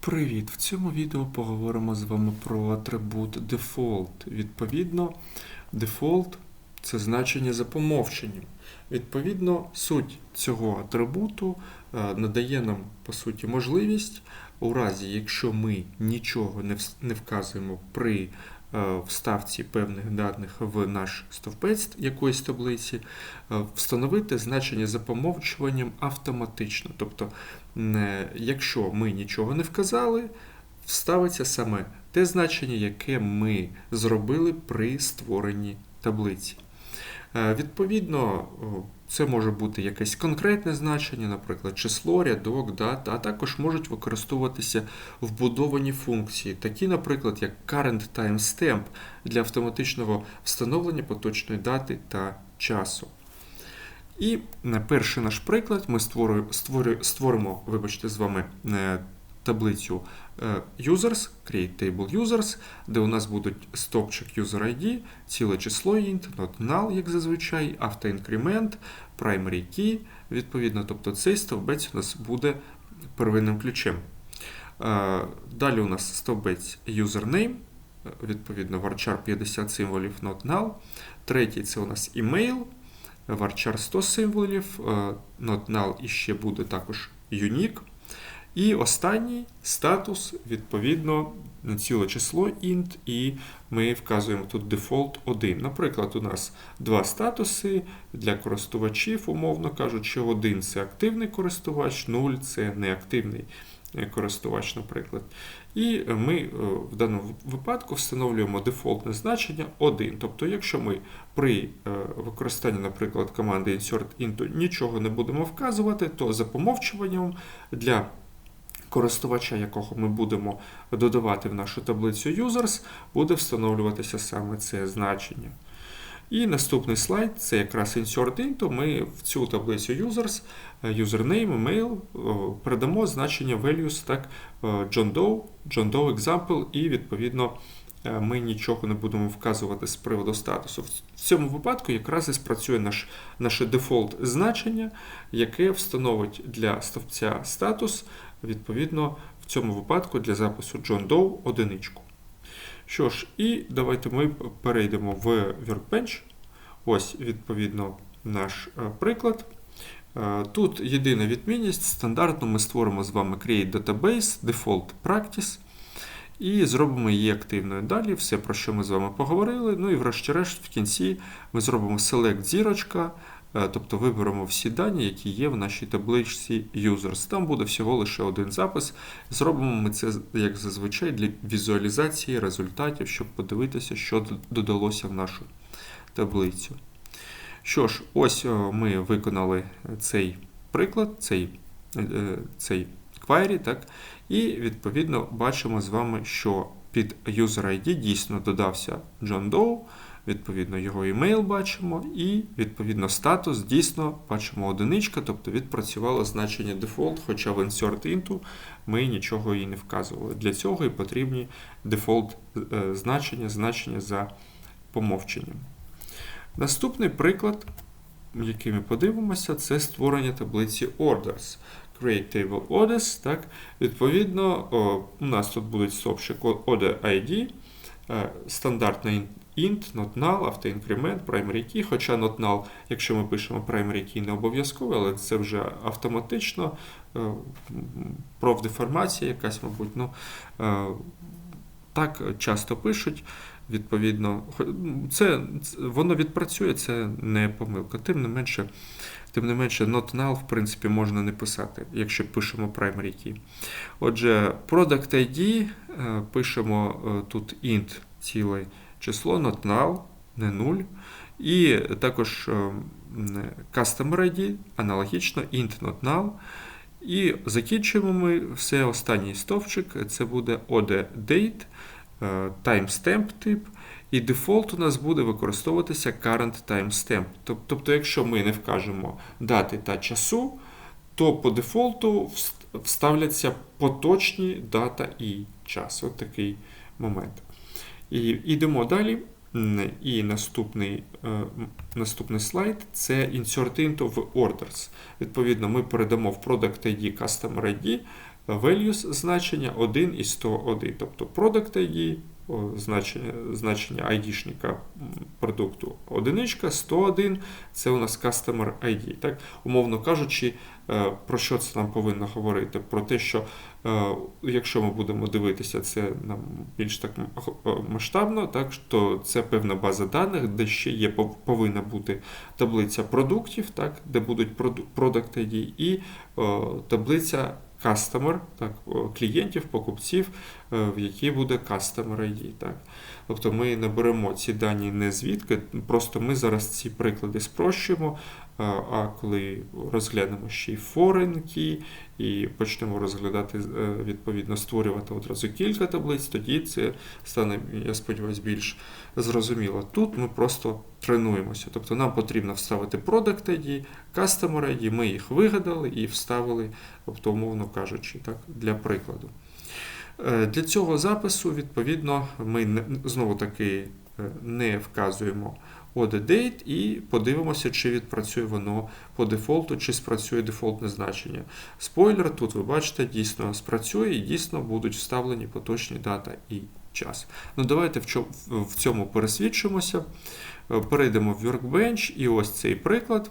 Привіт! В цьому відео поговоримо з вами про атрибут default. Відповідно, default це значення за помовченням. Відповідно, суть цього атрибуту е, надає нам, по суті, можливість у разі, якщо ми нічого не вказуємо при вставці певних даних в наш стовпець якоїсь таблиці, е, встановити значення за помовчуванням автоматично. Тобто, якщо ми нічого не вказали, вставиться саме те значення, яке ми зробили при створенні таблиці. Е, Відповідно, це може бути якесь конкретне значення, наприклад, число, рядок, дата, а також можуть використовуватися вбудовані функції, такі, наприклад, як current timestamp для автоматичного встановлення поточної дати та часу. І е, перший наш приклад ми створю- створимо, вибачте, з вами е, таблицю users, create table users, де у нас будуть стопчик user ID, ціле число int, not null, як зазвичай, автоінкремент, primary key, відповідно, тобто цей стовбець у нас буде первинним ключем. Е, Далі у нас стовбець username, е, відповідно, varchar 50 символів not null. Третій це у нас email, varchar 100 символів, е, not null і ще буде також unique. І останній статус, відповідно, ціле число int, і ми вказуємо тут default 1. Наприклад, у нас два статуси для користувачів, умовно кажучи, один це активний користувач, 0 це неактивний е, користувач, наприклад. І ми е, в даному випадку встановлюємо дефолтне значення 1. Тобто, якщо ми при е, використанні, наприклад, команди insert into нічого не будемо вказувати, то за помовчуванням для користувача, якого ми будемо додавати в нашу таблицю users, буде встановлюватися саме це значення. І наступний слайд це якраз insert into. Ми в цю таблицю users, е, username, email о, передамо значення values, так, е, John Doe, John Doe example, і відповідно е, ми нічого не будемо вказувати з приводу статусу. В цьому випадку якраз і спрацює наш, наше дефолт значення, яке встановить для стовпця статус, відповідно, в цьому випадку для запису John Doe одиничку. Що ж, і давайте ми перейдемо в Workbench. Ось, відповідно, наш е, приклад. Е, Тут єдина відмінність. Стандартно ми створимо з вами Create Database, Default Practice. І зробимо її активною. Далі все, про що ми з вами поговорили. Ну і врешті-решт, в кінці ми зробимо Select зірочка, тобто виберемо всі дані, які є в нашій табличці Users. Там буде всього лише один запис. Зробимо ми це, як зазвичай, для візуалізації результатів, щоб подивитися, що додалося в нашу таблицю. Що ж, ось ми виконали цей приклад, цей, е, цей query, так? І відповідно бачимо з вами, що під user ID дійсно додався John Doe, відповідно його email бачимо, і відповідно статус дійсно бачимо одиничка, тобто відпрацювало значення default, хоча в insert into ми нічого і не вказували. Для цього і потрібні default е, значення, значення за помовченням. Наступний приклад, який ми подивимося, це створення таблиці orders. Create table orders. Так? Відповідно, у нас тут будуть стопчик order ID, е, стандартна int, int, not null, автоінкремент, primary key, хоча not null, якщо ми пишемо primary key, не обов'язково, але це вже автоматично, е, профдеформація якась, мабуть. Ну, е, так часто пишуть. Відповідно, це, воно відпрацює, це не помилка. Тим не менше, тим не менше, not null, в принципі, можна не писати, якщо пишемо primary key. Отже, product ID е, пишемо тут int ціле число, not null, не 0. І також е, customer ID аналогічно int not null. І закінчуємо ми все останній стовпчик, це буде OD date, е, timestamp тип, і дефолт у нас буде використовуватися current timestamp. Тобто, якщо ми не вкажемо дати та часу, то по дефолту вставляться поточні дата і час. От такий момент. І йдемо далі. І наступний, е, наступний слайд це insert into в orders. Відповідно, ми передамо в product ID Customer ID values значення 1 і 101. Тобто product ID, значення, значення ID-шника продукту одиничка, 101 це у нас customer ID. Так? Умовно кажучи, е, про що це нам повинно говорити? Про те, що е, якщо ми будемо дивитися це нам більш так е, масштабно, так, то це певна база даних, де ще є повинна бути таблиця продуктів, так, де будуть product ID, і таблиця customer, так, клієнтів, покупців, е, в які буде customer ID. Так. Тобто ми не беремо ці дані не звідки, просто ми зараз ці приклади спрощуємо, а коли розглянемо ще й key і почнемо розглядати, е, відповідно, створювати одразу кілька таблиць, тоді це стане, я сподіваюся, більш зрозуміло. Тут ми просто тренуємося. Тобто нам потрібно вставити product ID, customer ID, ми їх вигадали і вставили, тобто, умовно кажучи, так, для прикладу. Е, Для цього запису, відповідно, ми знову таки е, не вказуємо order date і подивимося, чи відпрацює воно по дефолту, чи спрацює дефолтне значення. Спойлер, тут ви бачите, дійсно спрацює і дійсно будуть вставлені поточні дата і час. Ну, давайте в цьому пересвідчимося. Е, Перейдемо в Workbench і ось цей приклад.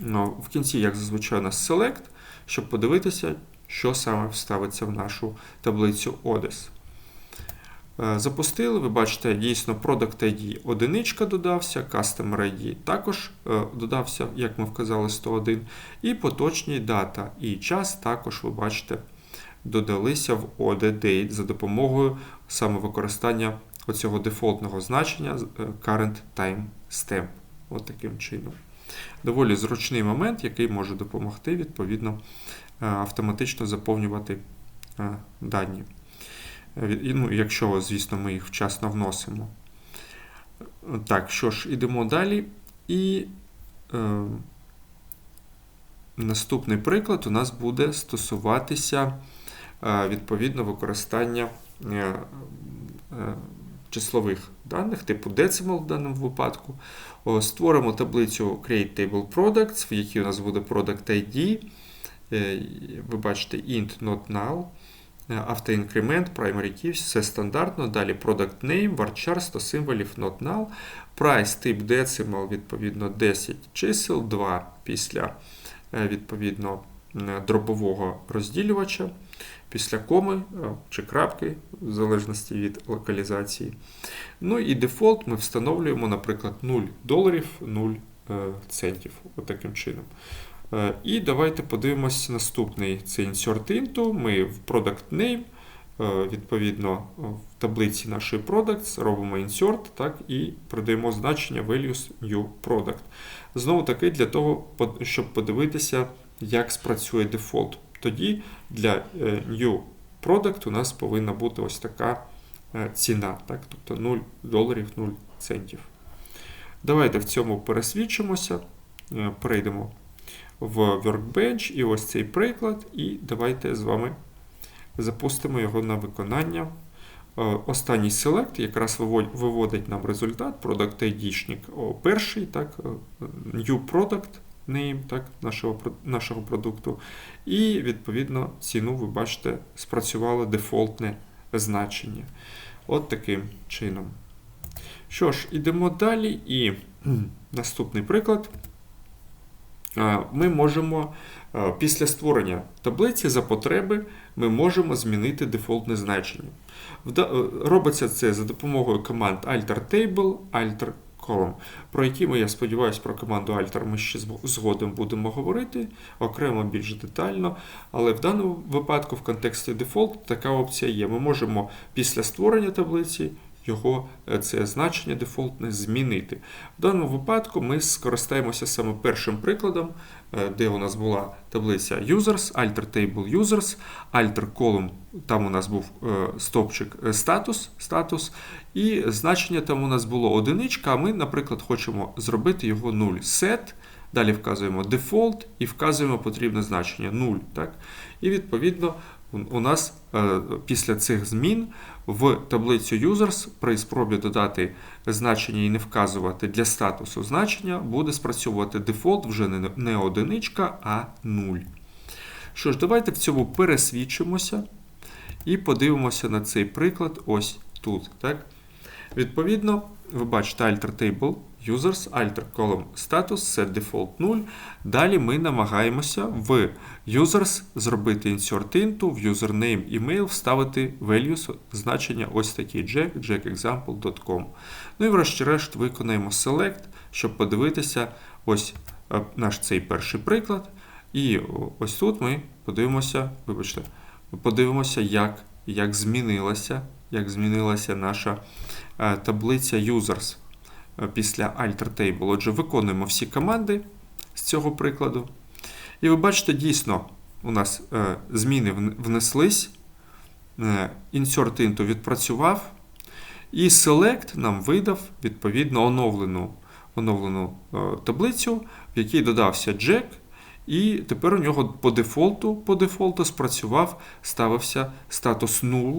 Ну, В кінці, як зазвичай, у нас Select, щоб подивитися, що саме вставиться в нашу таблицю ODES. Е, Запустили, ви бачите, дійсно Product ID одиничка додався, Customer ID також е, додався, як ми вказали, 101. І поточні дата і час також, ви бачите, додалися в OD Date за допомогою саме використання оцього дефолтного значення е, Current Time Stamp. От таким чином. Доволі зручний момент, який може допомогти, відповідно, автоматично заповнювати дані. Е, Ну, якщо, звісно, ми їх вчасно вносимо. Так, що ж, ідемо далі. І е, наступний приклад у нас буде стосуватися е, відповідно використання е, е, числових даних, типу decimal в даному випадку. О, Створимо таблицю Create Table Products, в якій у нас буде Product ID. Е, Ви бачите int not null. Е, Автоінкремент, primary keys, все стандартно. Далі product name, varchar, 100 символів, not null. Price тип decimal, відповідно, 10 чисел, 2 після е, відповідно е, дробового розділювача, після коми чи крапки, в залежності від локалізації. Ну і дефолт ми встановлюємо, наприклад, 0 доларів, 0 е, центів. Отаким чином. Е, І давайте подивимось наступний. Це insert into. Ми в product name, е, відповідно, в таблиці нашої products робимо insert так, і продаємо значення values new product. Знову таки для того, щоб подивитися, як спрацює дефолт. Тоді для е, new product у нас повинна бути ось така ціна, так, тобто 0 доларів 0 центів. Давайте в цьому пересвідчимося, перейдемо в Workbench і ось цей приклад, і давайте з вами запустимо його на виконання. Е, Останній select якраз виводить нам результат Product ID-шник перший, так, е, New Product Name так, нашого, нашого продукту. І відповідно ціну, ви бачите, спрацювало дефолтне значення. От таким чином. Що ж, ідемо далі. І наступний приклад. Ми можемо після створення таблиці за потреби ми можемо змінити дефолтне значення. Е, Робиться це за допомогою команд alter table, alter про які ми, я сподіваюся, про команду alter ми ще згодом будемо говорити окремо більш детально. Але в даному випадку, в контексті дефолт, така опція є. Ми можемо після створення таблиці його е, це значення дефолтне змінити. В даному випадку ми скористаємося саме першим прикладом, е, де у нас була таблиця users, alter table users, alter column, там у нас був стовпчик е, статус, статус, і значення там у нас було одиничка, а ми, наприклад, хочемо зробити його 0 set, далі вказуємо default і вказуємо потрібне значення 0. Так? І відповідно у- нас е, після цих змін в таблицю users при спробі додати значення і не вказувати для статусу значення буде спрацьовувати дефолт вже не, не одиничка, а 0. Що ж, давайте в цьому пересвідчимося і подивимося на цей приклад ось тут. Так? Відповідно, ви бачите alter table users, alter column status, set default 0. Далі ми намагаємося в users зробити insert into, в username email вставити values, значення ось такі jack, jackexample.com. Ну і врешті-решт виконаємо select, щоб подивитися ось е, наш цей перший приклад. І ось тут ми подивимося, вибачте, подивимося, як, як змінилася, як змінилася наша е, таблиця users після alter table. Отже, виконуємо всі команди з цього прикладу. І ви бачите, дійсно, у нас е, зміни внеслись, е, insert into відпрацював, і select нам видав відповідно оновлену, оновлену е, таблицю, в якій додався jack, і тепер у нього по дефолту, по дефолту спрацював, ставився статус 0,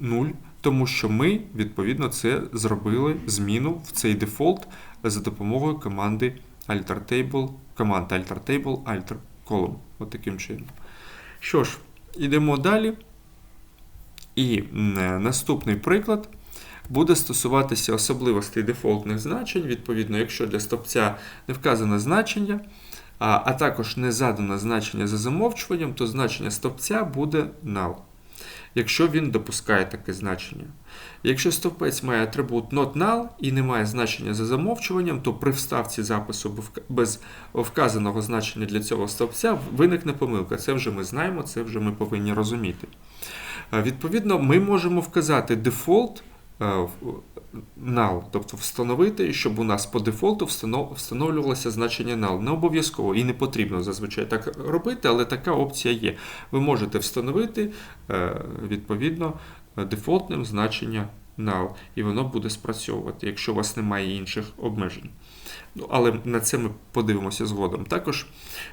0, тому що ми, відповідно, це зробили зміну в цей дефолт за допомогою команди altertable, команд altertable, alter column. От таким чином. Що ж, йдемо далі. І е, наступний приклад буде стосуватися особливостей дефолтних значень. Відповідно, якщо для стопця не вказане значення, а також не задано значення за замовчуванням, то значення стопця буде null, якщо він допускає таке значення. Якщо стовпець має атрибут not null і не має значення за замовчуванням, то при вставці запису без вказаного значення для цього стовпця виникне помилка. Це вже ми знаємо, це вже ми повинні розуміти. Е, Відповідно, ми можемо вказати дефолт null, тобто встановити, щоб у нас по дефолту встановлювалося значення null. Не обов'язково і не потрібно зазвичай так робити, але така опція є. Ви можете встановити е, відповідно е, дефолтним значення null, і воно буде спрацьовувати, якщо у вас немає інших обмежень. Ну, але на це ми подивимося згодом. Також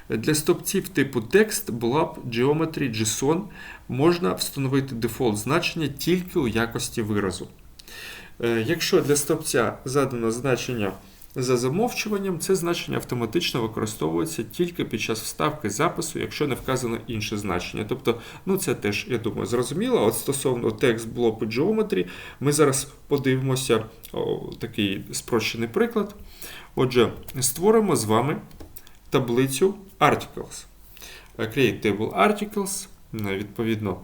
для стопців типу текст була Geometry JSON можна встановити дефолт значення тільки у якості виразу. Е, Якщо для стопця задано значення за замовчуванням, це значення автоматично використовується тільки під час вставки запису, якщо не вказано інше значення. Тобто, ну це теж, я думаю, зрозуміло. От стосовно текст блоку Geometry, ми зараз подивимося о, такий спрощений приклад. Отже, створимо з вами таблицю Articles. Е, Create Table Articles. Е, Відповідно,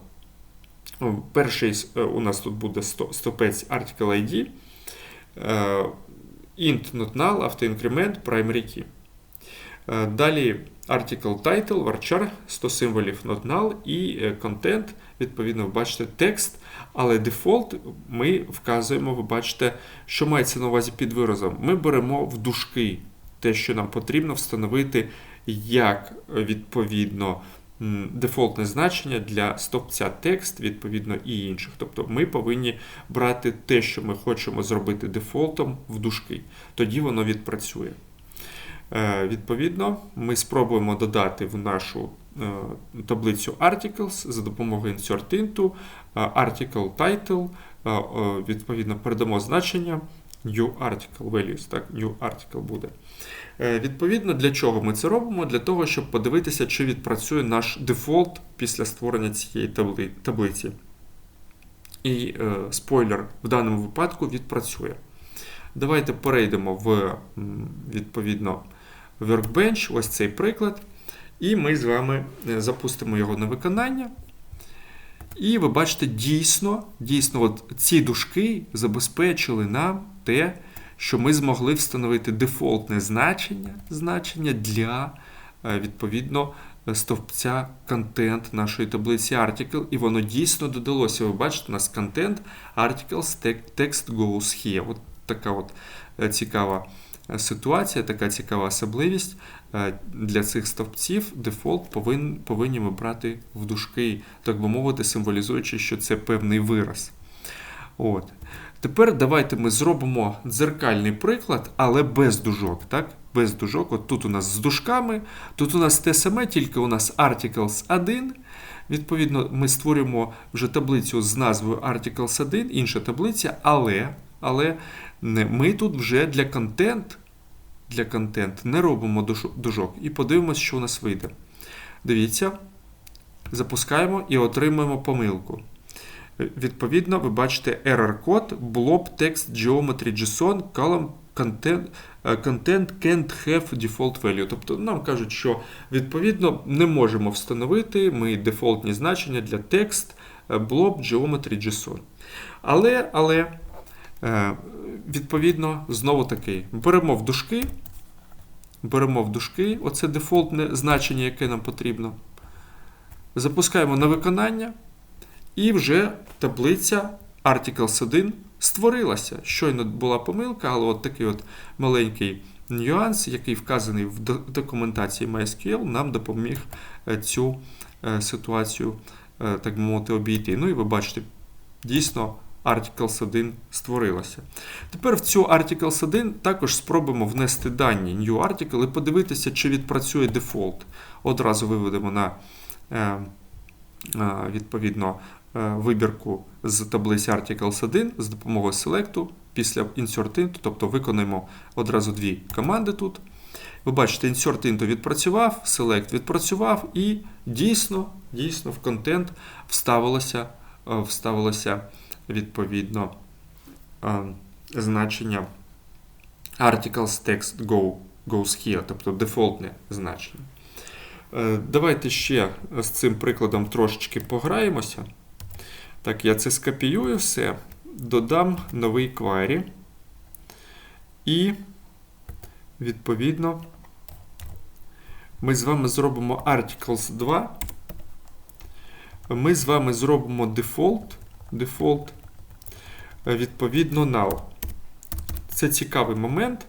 о, перший е, у нас тут буде сто- стопець Article ID. е, Int not null, автоінкремент, primary key. Е, Далі article title, varchar, 100 символів not null і content, відповідно, ви бачите текст, але дефолт ми вказуємо, ви бачите, що мається на увазі під виразом. Ми беремо в дужки те, що нам потрібно встановити як відповідно дефолтне значення для стопця текст, відповідно, і інших. Тобто ми повинні брати те, що ми хочемо зробити дефолтом в дужки. Тоді воно відпрацює. Е, Відповідно, ми спробуємо додати в нашу е, таблицю articles за допомогою insert е, article title, е, відповідно, передамо значення new article values, так, new article буде. Е, Відповідно, для чого ми це робимо? Для того, щоб подивитися, чи відпрацює наш дефолт після створення цієї табли- таблиці. І е, спойлер в даному випадку відпрацює. Давайте перейдемо в відповідно Workbench, ось цей приклад. І ми з вами е, запустимо його на виконання. І ви бачите, дійсно, дійсно, от ці дужки забезпечили нам те, що ми змогли встановити дефолтне значення, значення для е, відповідно стовпця контент нашої таблиці article, і воно дійсно додалося. Ви бачите, у нас контент articles text goes here. От така от е, цікава ситуація, така цікава особливість. Е, Для цих стовпців дефолт повин, повинні ми брати в дужки, так би мовити, символізуючи, що це певний вираз. От. Тепер давайте ми зробимо дзеркальний приклад, але без дужок. Так? Без дужок. От тут у нас з дужками, тут у нас те саме, тільки у нас articles 1. Відповідно, ми створюємо вже таблицю з назвою articles 1, інша таблиця, але, але ми тут вже для контент, для контент не робимо дужок. І подивимось, що у нас вийде. Дивіться, запускаємо і отримуємо помилку. Відповідно, ви бачите error код blob text geometry JSON column content, е, content can't have default value. Тобто нам кажуть, що відповідно не можемо встановити ми дефолтні значення для текст blob geometry JSON. Але, але відповідно, знову таки, беремо в дужки, беремо в дужки, оце дефолтне значення, яке нам потрібно. Запускаємо на виконання, і вже таблиця Articles 1 створилася. Щойно була помилка, але от такий от маленький нюанс, який вказаний в документації MySQL, нам допоміг е, цю е, ситуацію, е, так мовити, обійти. Ну і ви бачите, дійсно. Articles 1 створилася. Тепер в цю Articles 1 також спробуємо внести дані New Article і подивитися, чи відпрацює дефолт. Одразу виведемо на е, е, відповідно е, вибірку з таблиці Articles 1 з допомогою Select після Insert Into, тобто виконуємо одразу дві команди тут. Ви бачите, Insert Into відпрацював, Select відпрацював, і дійсно, дійсно в контент вставилося, вставилося відповідно е, значення Articles Text Go, goes here, тобто дефолтне значення. Е, Давайте ще з цим прикладом трошечки пограємося. Так, я це скопіюю все, додам новий query. І, відповідно, ми з вами зробимо Articles 2. Ми з вами зробимо default. Default, е, відповідно, now. Це цікавий момент.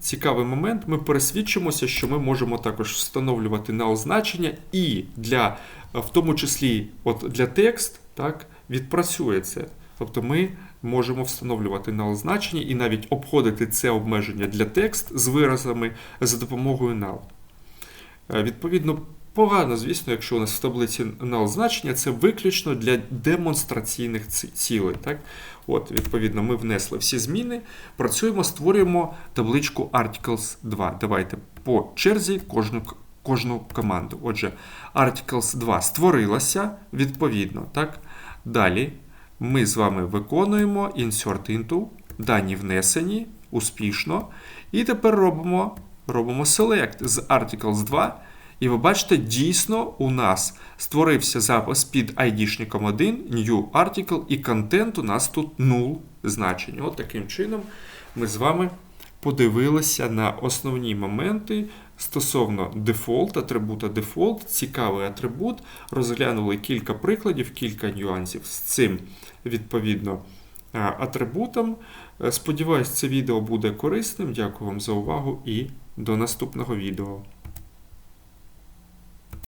Цікавий момент. Ми пересвідчимося, що ми можемо також встановлювати null значення, і для, в тому числі от для текст, так, відпрацює це. Тобто ми можемо встановлювати null значення і навіть обходити це обмеження для текст з виразами за допомогою null. Е, Відповідно, погано, звісно, якщо у нас в таблиці null значення, це виключно для демонстраційних цілей. Так? От, відповідно, ми внесли всі зміни, працюємо, створюємо табличку Articles 2. Давайте по черзі кожну, кожну команду. Отже, Articles 2 створилася відповідно. Так? Далі ми з вами виконуємо Insert Into, дані внесені успішно. І тепер робимо, робимо Select з Articles 2. І ви бачите, дійсно у нас створився запис під ID-шником 1, New Article, і контент у нас тут 0 значення. От таким чином ми з вами подивилися на основні моменти стосовно дефолт, атрибута дефолт, цікавий атрибут, розглянули кілька прикладів, кілька нюансів з цим відповідно атрибутом. Е, Сподіваюсь, це відео буде корисним. Дякую вам за увагу і до наступного відео.